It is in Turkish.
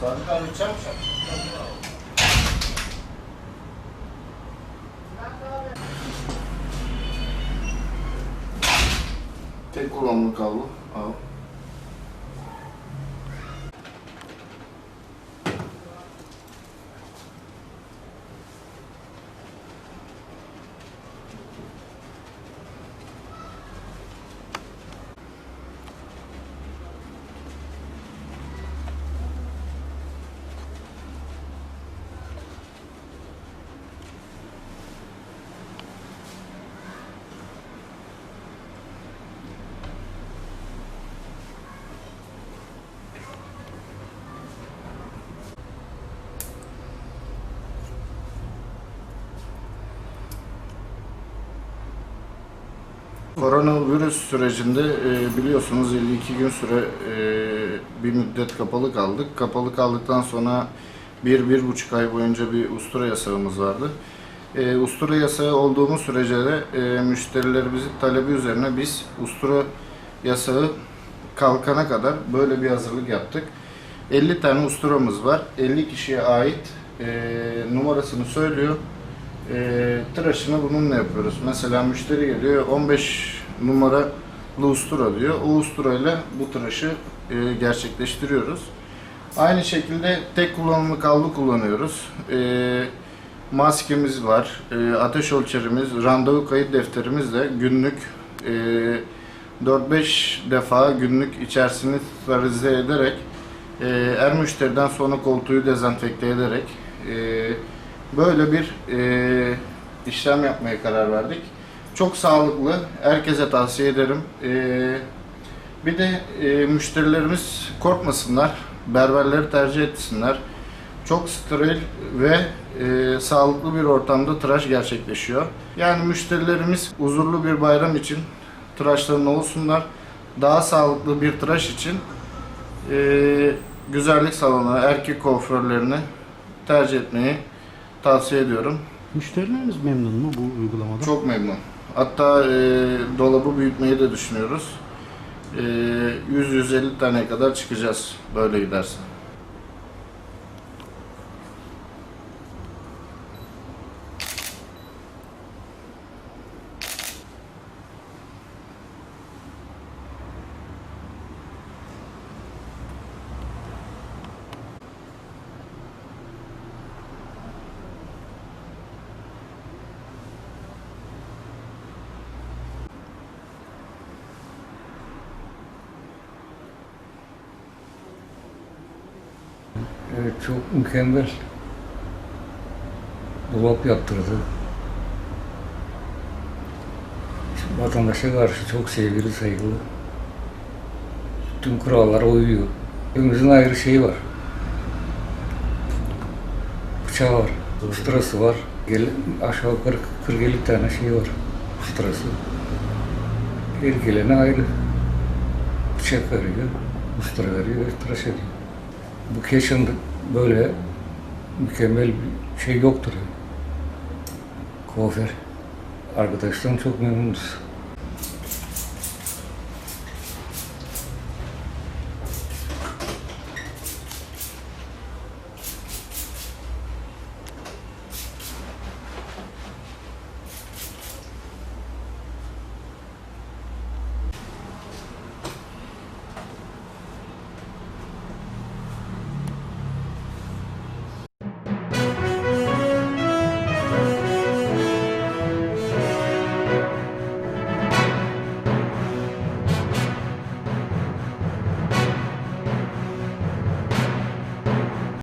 Sadık abi içer misin? Tek kullanımlık kablo. Al. Koronavirüs sürecinde e, biliyorsunuz 52 gün süre e, bir müddet kapalı kaldık. Kapalı kaldıktan sonra bir, bir buçuk ay boyunca bir ustura yasağımız vardı. E, ustura yasağı olduğumuz sürece de e, müşterilerimizin talebi üzerine biz ustura yasağı kalkana kadar böyle bir hazırlık yaptık. 50 tane usturamız var. 50 kişiye ait numarasını söylüyor. E, tıraşını bununla yapıyoruz. Mesela müşteri geliyor 15 numaralı ustura diyor. O usturayla bu tıraşı e, gerçekleştiriyoruz. Aynı şekilde tek kullanımlık havlu kullanıyoruz. E, maskemiz var, e, ateş ölçerimiz, randevu kayıt defterimiz de günlük e, 4-5 defa günlük içerisini sterilize ederek e, her müşteriden sonra koltuğu dezenfekte ederek e, böyle bir e, işlem yapmaya karar verdik. Çok sağlıklı, herkese tavsiye ederim. E, bir de e, müşterilerimiz korkmasınlar, berberleri tercih etsinler. Çok steril ve e, sağlıklı bir ortamda tıraş gerçekleşiyor. Yani müşterilerimiz huzurlu bir bayram için tıraşlarını olsunlar. Daha sağlıklı bir tıraş için e, güzellik salonu, erkek kuaförlerini tercih etmeyi tavsiye ediyorum. Müşterileriniz memnun mu bu uygulamadan? Çok memnun. Hatta e, dolabı büyütmeyi de düşünüyoruz. E, 100-150 tane kadar çıkacağız böyle giderse. Evet çok mükemmel. Dolap yaptırdı. Vatandaşa karşı çok sevgili, saygılı. Tüm kurallara uyuyor. Evimizin ayrı şeyi var. Bıçağı var, usturası var. Gel, aşağı yukarı 40-50 tane şey var, usturası. Her gelene ayrı. Bıçak veriyor, ustura veriyor ve tıraş ediyor. Bu Keşan'da böyle mükemmel bir şey yoktur. Kuaför. Arkadaşlarım çok memnunuz.